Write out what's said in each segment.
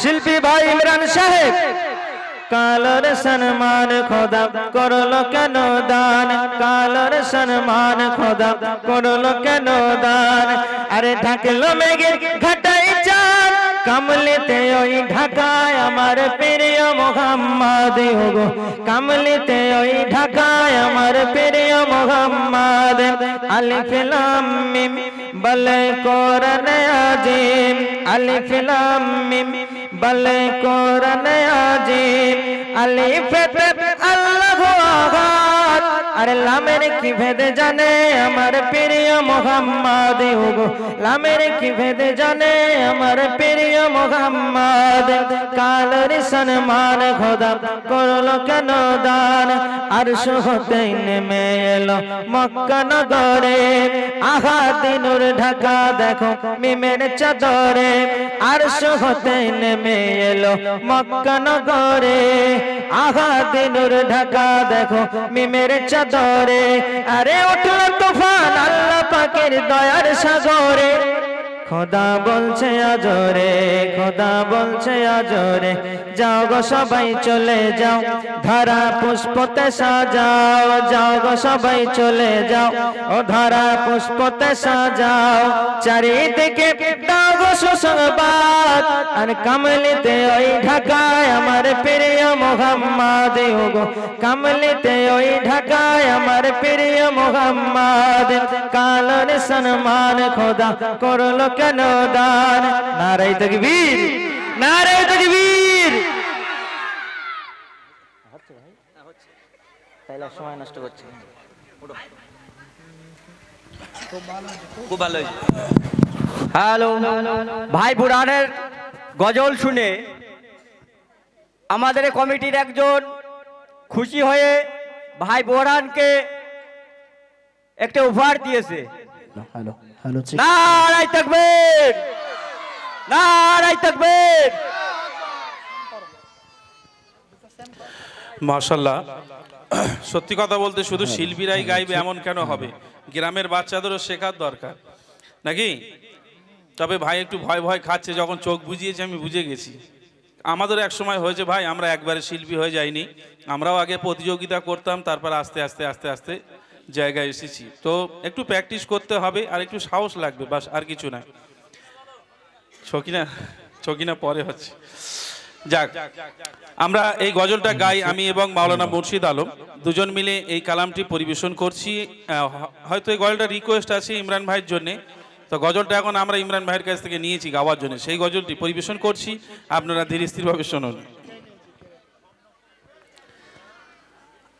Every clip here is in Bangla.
শিল্পী ভাই ইমরান সাহেব, কালোর সম্মান খোদা করল কেন দান? কালোর সম্মান খোদা করল কেন দান? আরে ঢাকলো মেঘের চাঁদ কামলিতে ওই ঢাকায় আমার প্রিয় মোহাম্মদ গো কামলিতে ওই ঢাকায় আমার প্রিয় মোহাম্মদ। আলিফ লাম মিম বলে কোরআন আজিম। আলিফ লাম মিম বলে কোরআন আজিম। আলিফেতে আল্লাহু আহাদ আরে লামের কি ভেদ জানে? আমার প্রিয় মোহাম্মদ গো লামের কি ভেদ জানে? আমার প্রিয় মোহাম্মদ। কালের সম্মান খোদা করল কেন দান? আর হতে নেমে এলো মক্কা নগরে। আহা দিনুর ঢাকা দেখো মিমের চাদরে। আর হতে নেমে এলো মক্কা নগরে। আহা দিনুর ঢাকা দেখো মিমের চাদরে। আরে উঠল তুফান আল্লাহ পাকের দয়ার সাগরে। খোদা বলছে আজরে, খোদা বলছে আজরে, যাও গো সবাই চলে যাও, ধারা পুষ্পতে সাজাও, যাও গো সবাই চলে যাও, ও ধারা পুষ্পতে সাজাও, চারিদিকে দাও গো সুসংবাদ, আর কামলিতে ওই ঢাকায় আমার প্রিয় মোহাম্মদ গো কামলিতে ওই ঢাকায় আমার প্রিয় মোহাম্মদ, কালর সম্মান খোদা করল কেন দান নারাই তকবীর নারাই তকবীর। তাইলে সময় নষ্ট করছে। খুব ভালো হ্যালো ভাই বুড়ানের গজল শুনে আমাদের কমিটির একজন খুশি হয়ে ভাই বোরানকে একটা উপহার দিয়েছে। হ্যালো। হ্যালো নারাই তাকবীর নারাই তাকবীর। মাশাল্লাহ সত্যি কথা বলতে শুধু শিল্পীরাই গাইবে এমন কেন হবে? গ্রামের বাচ্চাদেরও শেখার দরকার। নাকি? তবে ভাই একটু ভয় ভয় খাচ্ছে যখন চোখ বুঝিয়েছে আমি বুঝে গেছি। আমাদের এক সময় হয়েছে ভাই আমরা একবারে শিল্পী হয়ে যাইনি। আমরাও আগে প্রতিযোগিতা করতাম তারপর আস্তে আস্তে আস্তে আস্তে জায়গায় এসেছি। তো একটু প্র্যাকটিস করতে হবে, আর একটু সাহস লাগবে, বাস আর কিছু না। ছকিনা ছকিনা পরে হচ্ছে। যাক, আমরা এই গজলটা গাই আমি এবং মাওলানা মুর্শিদ আলম। দুজন মিলে এই কালামটি পরিবেশন করছি। হয়তো এই গজলটা রিকোয়েস্ট আছে ইমরান ভাইয়ের জন্য। তো গজলটা এখন আমরা ইমরান ভাইয়ের কাছ থেকে নিয়েছি গাওয়ার জন্য। সেই গজলটি পরিবেশন করছি। আপনারা ধীরে স্থিরভাবে শুনুন।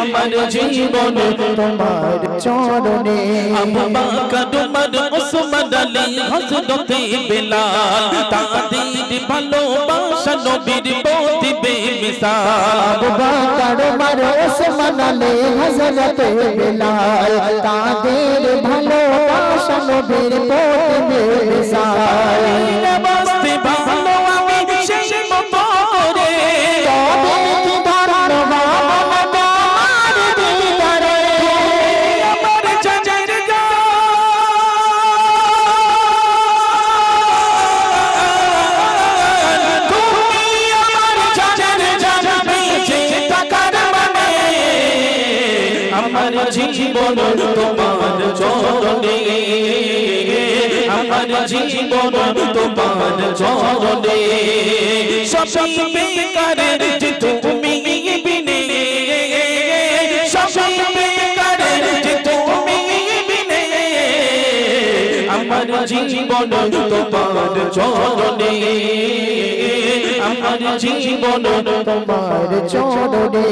আমার জীবন তোমার চরণে। আবু বকর উমর উসমান আলী হযরতে বেলাল তাদের ভালোবাসা নবীর প্রতি বেমিসাল আবু বকর উমর ওসমান আলী হযরত বিলাল তাদের ভালোবাসা নবীর প্রতি মিসাল। জীবন তোমার চরণে সবই বেকার যে তুমি বিনে। সবই বেকার যে তুমি বিনে। আমার জীবন তোমার চরণে আমার জীবন তোমার চরণে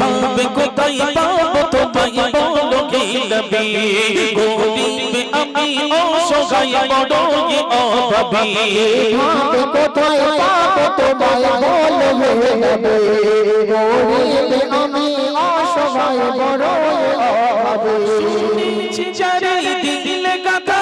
পাবে কোথায় পাবো তোমায় বলো কি নবী গোবিন্দ আমি অসহায় বড় অভাবী। ভাবে কোথায় পাবো তোমায় বল হে নবী। গরিব আমি অসহায় বড় অভাবী। যারে দিলে গাথা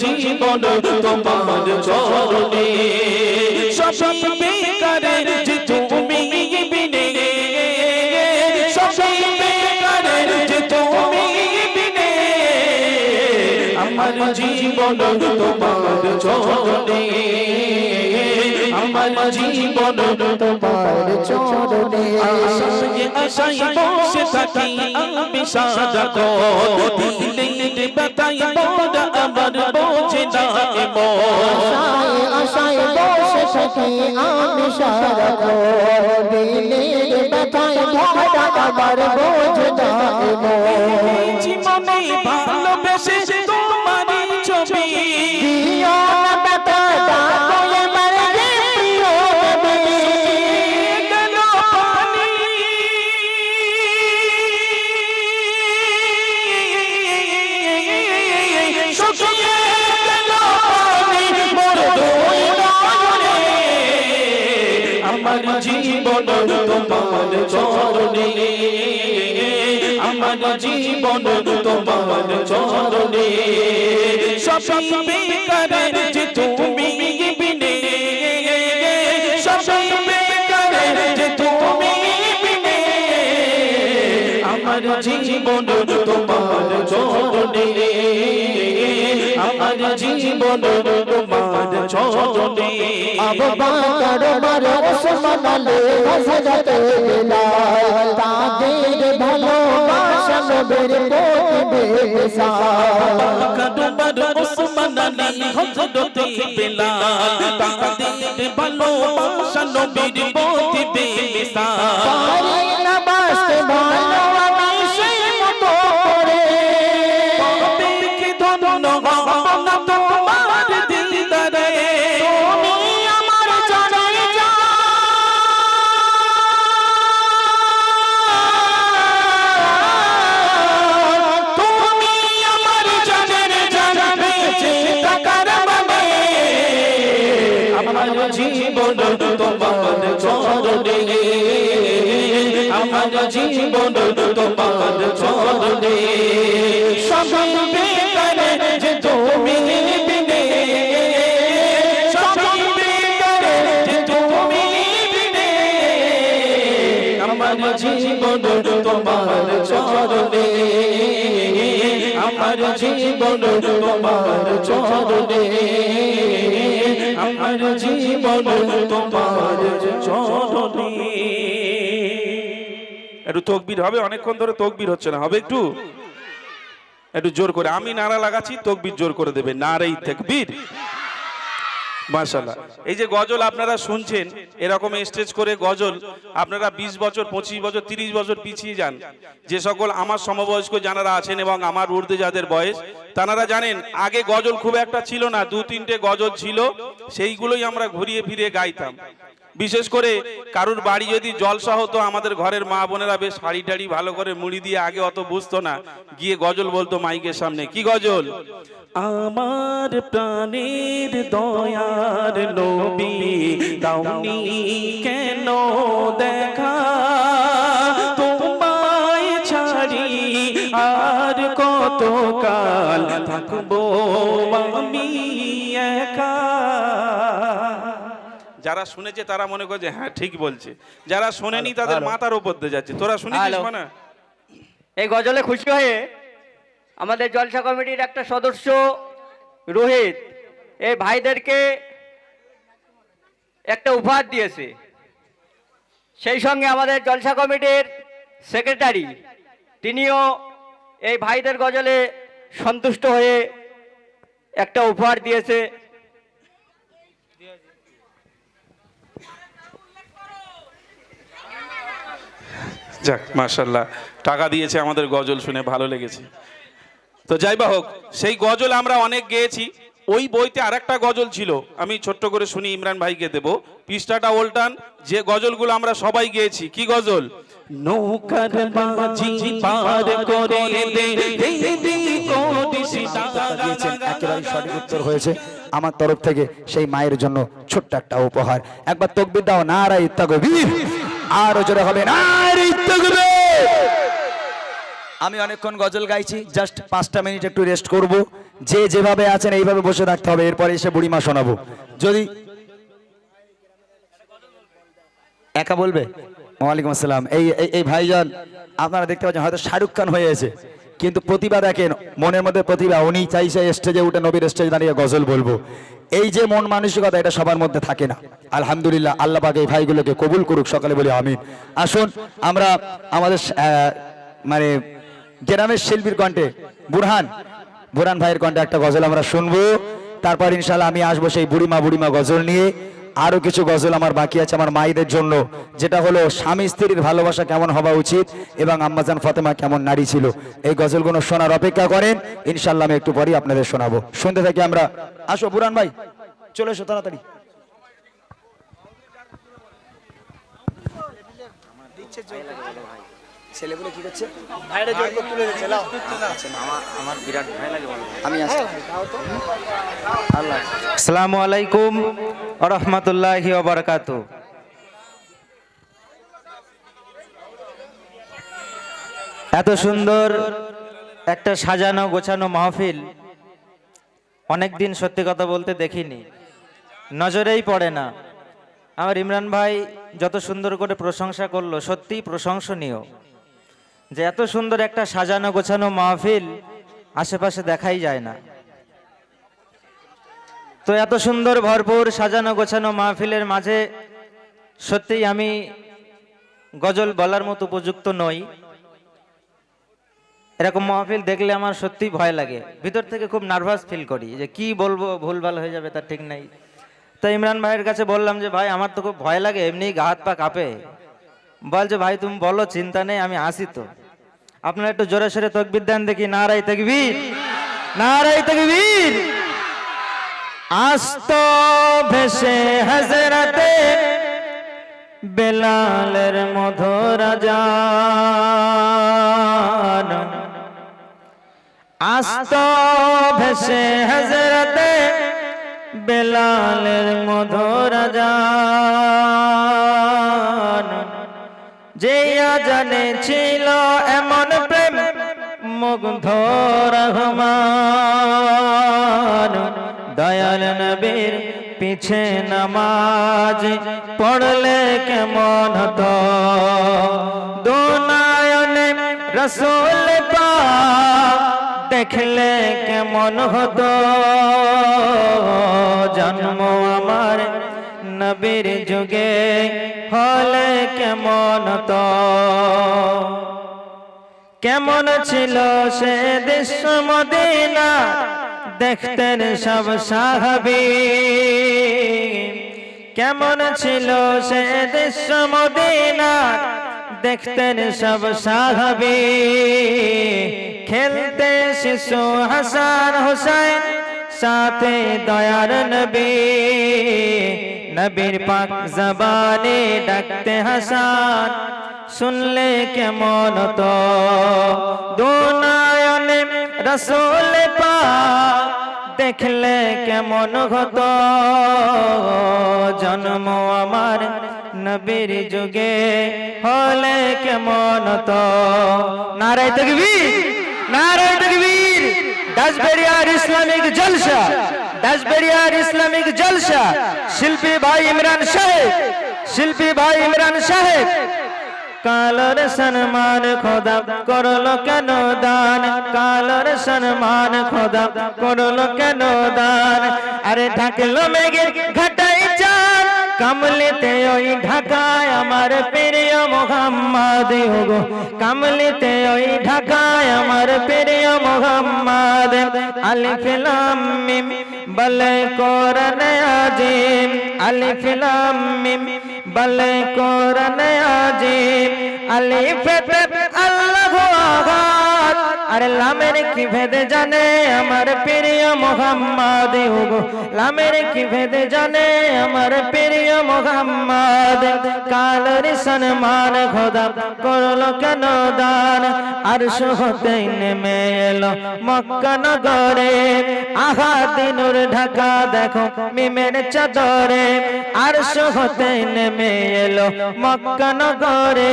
জীবন তোমার চরণে। সবই বেকারে যে তুমি বিনে। সবই বেকারে যে তুমি বিনে। আমার জীবন তোমার চরণে। আমার জীবন তোমার চরণে। আশায় বসে থাকি আমি সাজা কো দিলে বাতাই বড় আমার বোঝে না আশায় বসে থাকি আমি সারাক্ষণ দিলে বাতাই বড় আমার বোঝে না জীবনে আমার জীবন তোমার চরণে। সবই বেকারে যে তুমি বিনে। সবই আমার জীবন তোমার চরণে। আমার জীবন তোমার চরণে। আবু বকর উমর ওসমান আলী হযরত বিলাল তাদের ভালোবাসা নবীর প্রতি বেসাল কাদুবার ওসমান আলী হযরত বেলাল তাদের ভালোবাসা নবীর প্রতি বেমিসাল পারি না বাসতে ভালো জীবন তোমার চরণে সবই বেকারে যে তুমি বিনে সবই বেকারে যে তুমি বিনে আমার জীবন তোমার চরণে আমার জীবন তোমার চরণে আমার জীবন তোমার চরণে। একটু তকবির হবে, অনেকক্ষণ ধরে তকবির হচ্ছে না। হবে একটু? একটু জোর করে। আমি নারা লাগাচ্ছি, তকবির জোর করে দেবে। নারাই তকবির। মাশাল্লাহ এই যে গজল আপনারা শুনছেন, এরকম স্টেজ করে গজল, আপনারা ২০ বছর, পঁচিশ বছর ৩০ বছর পিছিয়ে যান। যে সকল আমার সমবয়স্ক যারা আছেন এবং আমার ঊর্ধ্বে যাদের বয়স তারা জানেন, আগে গজল খুব একটা ছিল না দু তিনটে গজল ছিল, সেইগুলোই আমরা ঘুরিয়ে ফিরে গাইতাম। বিশেষ করে কারুর বাড়ি যদি জলসা হতো আমাদের ঘরের মা বোনেরা বেশ শাড়ি টাড়ি ভালো করে মুড়ি দিয়ে আগে অত বুঝতো না, গিয়ে গজল বলতো মাইকের সামনে। কি গজল? আমার প্রাণের দয়ার নবী দাউনি কেন দেখা? তোমায় ছাড়ি আর কত কাল থাকব আমি একা? যারা শুনেছে তারা মনে করছে হ্যাঁ ঠিক বলছে। যারা শোনেনি তাদের মাথার উপর দিয়ে যাচ্ছে। তোরা শুনেছিস। মানে? এই গজলে খুশি হয়ে আমাদের জলসা কমিটির একটা সদস্য রোহিত এই ভাইদেরকে একটা উপহার দিয়েছে। সেই সঙ্গে আমাদের জলসা কমিটির সেক্রেটারি তিনিও এই ভাইদের গজলে সন্তুষ্ট হয়ে একটা উপহার দিয়েছে। যাক মার্শাল্লাহ টাকা দিয়েছে আমাদের গজল শুনে ভালো লেগেছে তো যাই বা হোক সেই গজল আমরা অনেক গেয়েছি ওই বইতে আরেকটা গজল ছিল আমি ছোট্ট করে শুনি ইমরান ভাইকে দেব পৃষ্ঠাটা ওল্টান যে গজলগুলো আমরা সবাই গেয়েছি কি গজল নৌকার মাঝি পার করে দে দে দে কোটি দিয়েছেন একেবারে সঠিক উত্তর হয়েছে আমার তরফ থেকে সেই মায়ের জন্য ছোট্ট একটা উপহার একবার তকবির দাও নারাই তকবীর আরও জোরে হবে। তকবীর আমি অনেকক্ষণ গজল গাইছি জাস্ট পাঁচটা মিনিট একটু রেস্ট করব। যে যেভাবে আছেন এইভাবে বসে থাকতে হবে, এরপরে এসে বুড়িমা শোনাবো। যদি একা বলবে? ওয়ালাইকুম আসসালাম। এই এই- ভাইজান, আপনারা দেখতে পাচ্ছেন, হয়তো শাহরুখ খান হয়েছে কিন্তু প্রতিভা দেখেন, মনের মধ্যে প্রতিভা, উনি চাইছে স্টেজে উঠে নবীর স্টেজে দাঁড়িয়ে গজল বলব। এই যে মন মানসিকতা, এটা সবার মধ্যে থাকে না। আলহামদুলিল্লাহ, আল্লাহ পাক এই ভাইগুলোকে কবুল করুক, সকালে বলি আমিন। আসুন, আমরা আমাদের মানে গ্রামের শিল্পীর কণ্ঠে, বুরহান বুরহান ভাইয়ের কণ্ঠে একটা গজল আমরা শুনব। তারপর ইনশাল্লাহ আমি আসব সেই বুড়িমা বুড়িমা গজল নিয়ে। আরও কিছু গজল আমার বাকি আছে আমার মায়েদের জন্য, যেটা হলো, স্বামী স্ত্রীর ভালোবাসা কেমন হওয়া উচিত এবং আম্মাজান ফতেমা কেমন নারী ছিল। এই গজলগুলো শোনার অপেক্ষা করেন ইনশাল্লাহ আমি একটু পরেই আপনাদের শোনাবো। শুনতে থাকি আমরা। আসো বুরান ভাই, চলে এসো তাড়াতাড়ি। ছেলেগুলো কি করছে? আমি আসছি। আসসালামু আলাইকুম রহমতুল্লাহি ওবরকাত এত সুন্দর একটা সাজানো গোছানো মাহফিল অনেকদিন সত্যি কথা বলতে দেখিনি। নজরেই পড়ে না। আমার ইমরান ভাই যত সুন্দর করে প্রশংসা করল, সত্যিই প্রশংসনীয়। যে এত সুন্দর একটা সাজানো গোছানো মাহফিল আশেপাশে দেখাই যায় না। তো এত সুন্দর, ভরপুর সাজানো গোছানো মাহফিলের মাঝে সত্যিই আমি গজল বলার মতো উপযুক্ত নই। এরকম মাহফিল দেখলে আমার সত্যি ভয় লাগে। ভিতর থেকে খুব নার্ভাস ফিল করি যে কি বলব, ভুলভাল হয়ে যাবে, তার ঠিক নাই। তো ইমরান ভাইয়ের কাছে বললাম যে, ভাই, আমার তো খুব ভয় লাগে এমনি গা হাত পা কাঁপে। বলছে, ভাই, তুমি বলো, চিন্তা নেই, আমি আসি তো। আপনারা একটু জোরে সোরে তকবির দেন দেখি নারাই তকবীর নারাই তকবীর। আস্ত ভেসে হজরতে বেলালের মধুর জান। আস্ত ভেসে হজরতে বেলালের মধুর যে জানে ছিল এমন প্রেম, মুগ্ধ রহমান। দয়াল নবীর পিছে নামাজ পড়লে কেমন হতো? দুনায়নে রসুল পা দেখলে কেমন হতো? জন্ম আমার নবীর যুগে হলে কেমন তো কেমন ছিল সে দৃশ্য মদিনা? দেখতেন সব সাহাবি। কেমন ছিল সে দৃশ্য মদিনা? দেখতেন সব সাহাবি। খেলতে শিশু হাসান হোসেন সাথে দয়ার নবী। নবীর পাক জবানে ডাকতে হাসান, শুনলে কেমন তো দুনায়নে রসুল পাক দেখলে কেমন হতো? জন্ম আমার নবীর যুগে হলে কেমন তো নারায় তকবীর নারায় তকবীর। ডাসবেরিয়ার ইসলামিক জলসা ডাসবেরিয়ার ইসলামিক জলসা। শিল্পী ভাই ইমরান সাহেব, শিল্পী ভাই ইমরান সাহেব। কালর সম্মান খোদা করল কেন দান? কালর সম্মান খোদা করল কেন দান? আরে ঢাকলো মেঘে চান কামলিতে ওই ঢাকায় আমার প্রিয় মোহাম্মদ গো কামলিতে ওই ঢাকায় আমার প্রিয় মোহাম্মদ। আলিফ লাম মিম বল কোরআন আজিম। আলিফ লাম মিম বল কোরআন আজিম। আলিফ আল্লাহু আহাদ আর লামের কি ভেদ জানে আমার প্রিয় মোহাম্মদ লামের কি ভেদ জানে আমার প্রিয় মোহাম্মদ? কালের সম্মান খোদা করল কেন দান? আর হতে নেমে এলো মক্কা নগরে। আহা দিনুর ঢাকা দেখো মিমের চাদরে। আর হতে নেমে এলো মক্কা নগরে।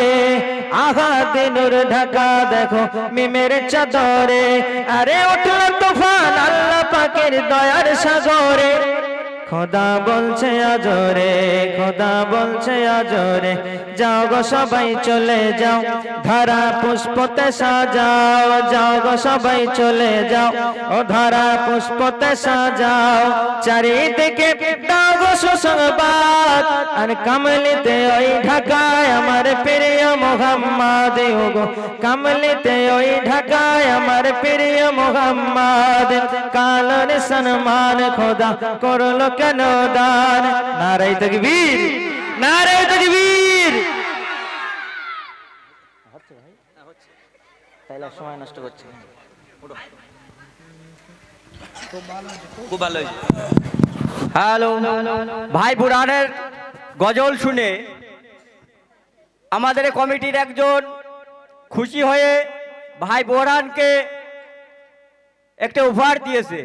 আহা দিনুর ঢাকা দেখো মিমের চাদরে আরে উঠল তুফান আল্লাহ পাকের দয়ার সাগরে। খোদা বলছে আজরে, খোদা বলছে আজরে, যাও গো সবাই চলে যাও, ধারা পুষ্পতে সাজাও, যাও গো সবাই চলে যাও, ও ধারা পুষ্পতে সাজাও, চারিদিকে সুসংবাদ। আর কামলিতে ওই ঢাকায় আমার প্রিয় মোহাম্মদ গো। কামলিতে ওই ঢাকায় আমার প্রিয় মোহাম্মদ। কালর সম্মান খোদা করল কেন দান? নারাই তকবীর নারাই তকবীর। তাইলে সময় নষ্ট করছে খুব ভালো হয়েছে। হ্যালো ভাই বুড়ানের গজল শুনে আমাদের কমিটির একজন খুশি হয়ে ভাই বোরহানকে একটা উপহার দিয়েছে।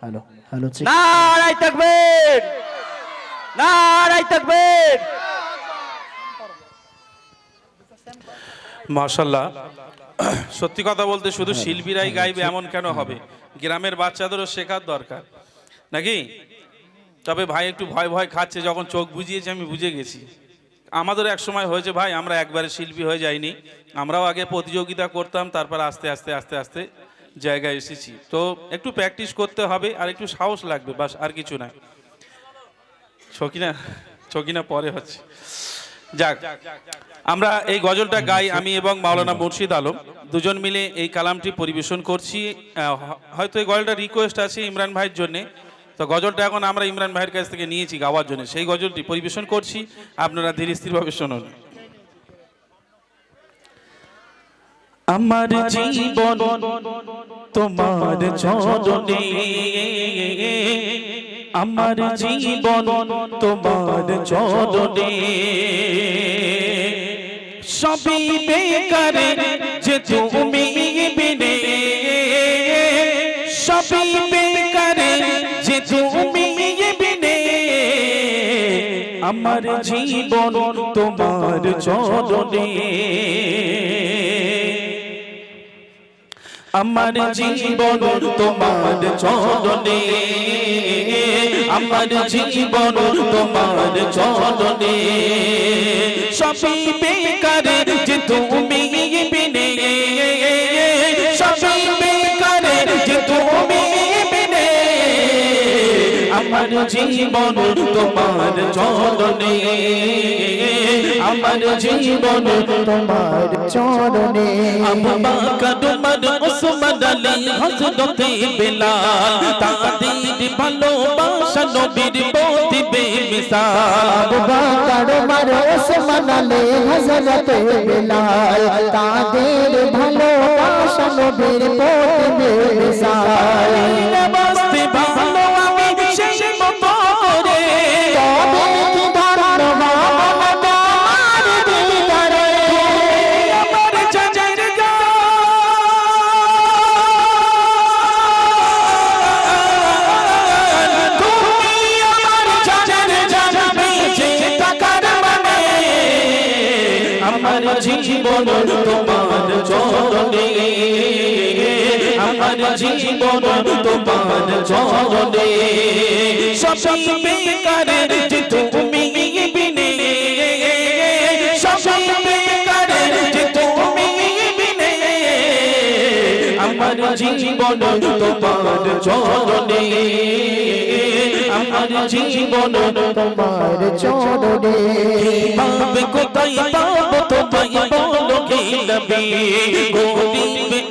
হ্যালো হ্যালো নারাই তকবীর নারাই তকবীর। মাশাল্লাহ। সত্যি কথা বলতে শুধু শিল্পীরাই গাইবে এমন কেন হবে? গ্রামের বাচ্চাদেরও শেখার দরকার। নাকি? তবে ভাই একটু ভয় ভয় খাচ্ছে, যখন চোখ বুঝিয়েছে, আমি বুঝে গেছি। আমাদের এক সময় হয়েছে, ভাই, আমরা একবারে শিল্পী হয়ে যাইনি। আমরাও আগে প্রতিযোগিতা করতাম, তারপর আস্তে আস্তে আস্তে আস্তে জায়গায় এসেছি। তো একটু প্র্যাকটিস করতে হবে, আর একটু সাহস লাগবে, বাস, আর কিছু না। ছকিনা ছকিনা পরে হচ্ছে। যাক, আমরা এই গজলটা গাই আমি এবং মাওলানা মুর্শিদ আলম। দুজন মিলে এই কালামটি পরিবেশন করছি। হয়তো এই গজলটা রিকোয়েস্ট আছে ইমরান ভাইয়ের জন্য। তো গজলটা এখন আমরা ইমরান ভাইয়ের কাছ থেকে নিয়েছি গাওয়ার জন্য। সেই গজলটি পরিবেশন করছি। আপনারা ধীরে স্থিরভাবে শুনুন। আমার জীবন তোমার চরণে, আমার জীবন তোমার চরণে। সবই বেকার যে তুমি বিনে, সবই আমার জীবন তোমার চরণে। আমার জীবন তোমার চরণে। আমার জীবন তোমার চরণে। সবই বেকার যে তুমি আমার জীবন তোমার চরণে। আমার জীবন তোমার চরণে। আম্মা কাদুমার ওসমান আলী হযরতে বেলাল তাদের ভালোবাসা নবীর প্রতি বেমিসাল বাকার মারো ওসমান আলী হযরত বিলাল তাদের ভালোবাসা নবীর পথে বেসাল জীবন তোমার চরণে। সবই বেকার যে তুমি বিনে। সবই বেকার যে তুমি বিনে। আমার জীবন তোমার চরণে। আমার জীবন তোমার চরণে। পাবে কোথায় পাবো তোমায় বলো কে নবী গরিব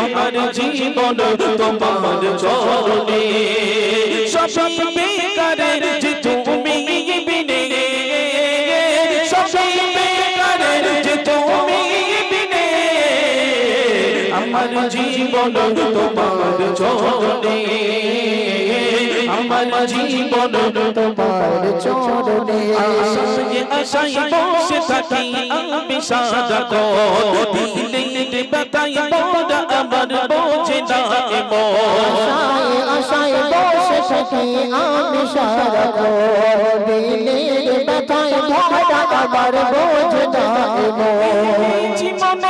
আমার জীবন তোমার চরণে সব বেকারে যে আমার জীবন তোমার চরণে। আমার জীবন তোমার চরণে। আশায় আশায় বসে থাকি আমি সাদা কো দিলে বেতাই বড় আমার বোঝে না আশায় আশায় বসে থাকি আমি সারা দিলের ব্যথায় ভরা আমার বোঝ যায় জীবনে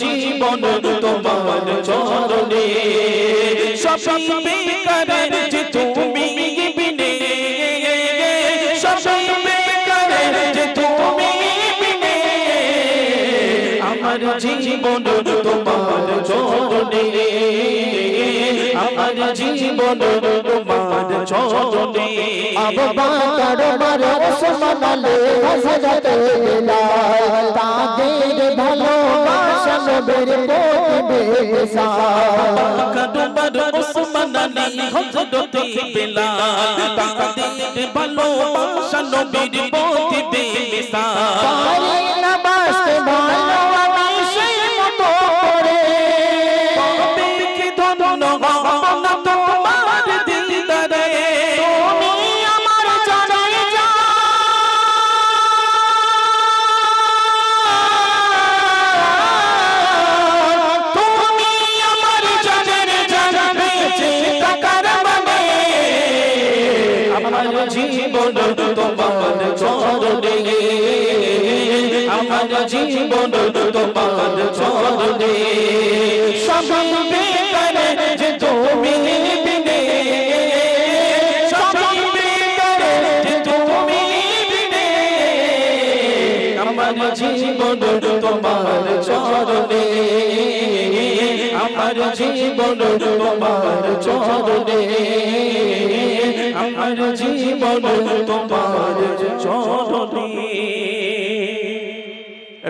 জীবন তোমার চরণে। সব বেকারে যে তুমি বিনে সব বেকারে যে তুমি বিনে আমার জীবন তোমার চরণে। আমার জীবন তোমার চরণে। আবু বকর, ওমর, ওসমান, আলী, হযরত বিলাল। তাদের ভালোবাসা নবীর প্রতি বেসাল। কাদুবার ওসমান আলী হযরত বেলাল তাদের ভালোবাসা নবীর পারি না বাসতে ভালো আমার জীবন তোমার চরণে সব বেকারে যে তুমি বিনে সব বেকারে যে তুমি বিনে আমার জীবন তোমার চরণে আমার জীবন তোমার চরণে আমার জীবন তোমার চরণে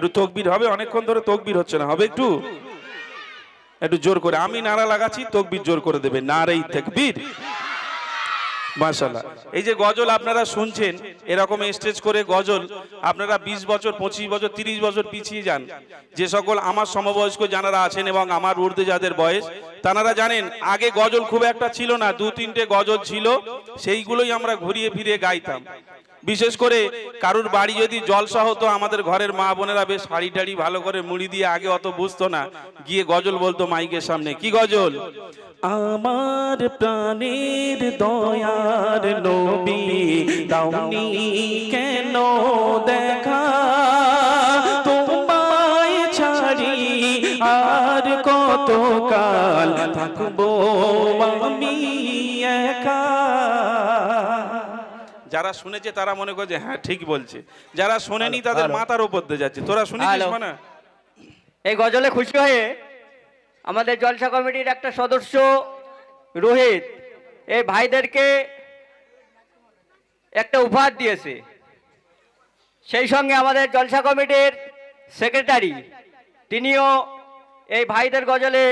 একটু তকবির হবে, অনেকক্ষণ ধরে তকবির হচ্ছে না। হবে একটু? একটু জোর করে। আমি নারা লাগাচ্ছি, তকবির জোর করে দেবে। নারেই তকবির। মাশাল্লাহ এই যে গজল আপনারা শুনছেন, এরকম স্টেজ করে গজল, আপনারা ২০ বছর, পঁচিশ বছর ৩০ বছর পিছিয়ে যান। যে সকল আমার সমবয়স্ক যারা আছেন এবং আমার ঊর্ধ্বে যাদের বয়স তারা জানেন, আগে গজল খুব একটা ছিল না দু তিনটে গজল ছিল, সেইগুলোই আমরা ঘুরিয়ে ফিরিয়ে গাইতাম। বিশেষ করে কারুর বাড়ি যদি জলসা হতো, আমাদের ঘরের মা বোনেরা বেশ শাড়ি টাড়ি ভালো করে মুড়ি দিয়ে আগে অত বুঝতো না, গিয়ে গজল বলতো মাইকের সামনে। কি গজল? আমার প্রাণের দয়ার নবী দাউনি কেন দেখা? তোমায় ছাড়ি আর কত কাল থাকব আমি একা? যারা শুনেছে তারা মনে করছে হ্যাঁ ঠিক বলছে। যারা শোনেনি তাদের মাথার উপর দিয়ে যাচ্ছে। তোরা শুনেছিস। মানে? এই গজলে খুশি হয়ে আমাদের জলসা কমিটির একটা সদস্য রোহিত এই ভাইদেরকে একটা উপহার দিয়েছে। সেই সঙ্গে আমাদের জলসা কমিটির সেক্রেটারি তিনিও এই ভাইদের গজলে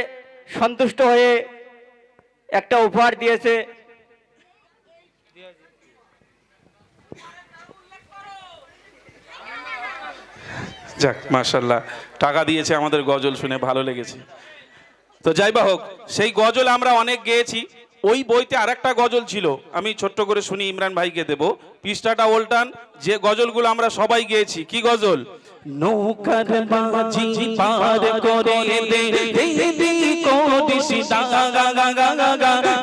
সন্তুষ্ট হয়ে একটা উপহার দিয়েছে। যাক মাশাল্লাহ টাকা দিয়েছে আমাদের গজল শুনে, ভালো লেগেছে। তো যাই বা হোক, সেই গজল আমরা অনেক গেয়েছি। ওই বইতে আরেকটা গজল ছিল, আমি ছোট্ট করে শুনি, ইমরান ভাইকে দেব। পৃষ্ঠাটা ওল্টান, যে গজলগুলো আমরা সবাই গেয়েছি, কি গজল? নৌকার মাঝি পার করে দে দে দে কোদিস দাগা গা গা গা গা